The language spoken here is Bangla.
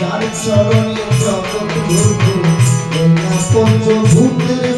যার চরণে জগৎ না পঞ্চভূতের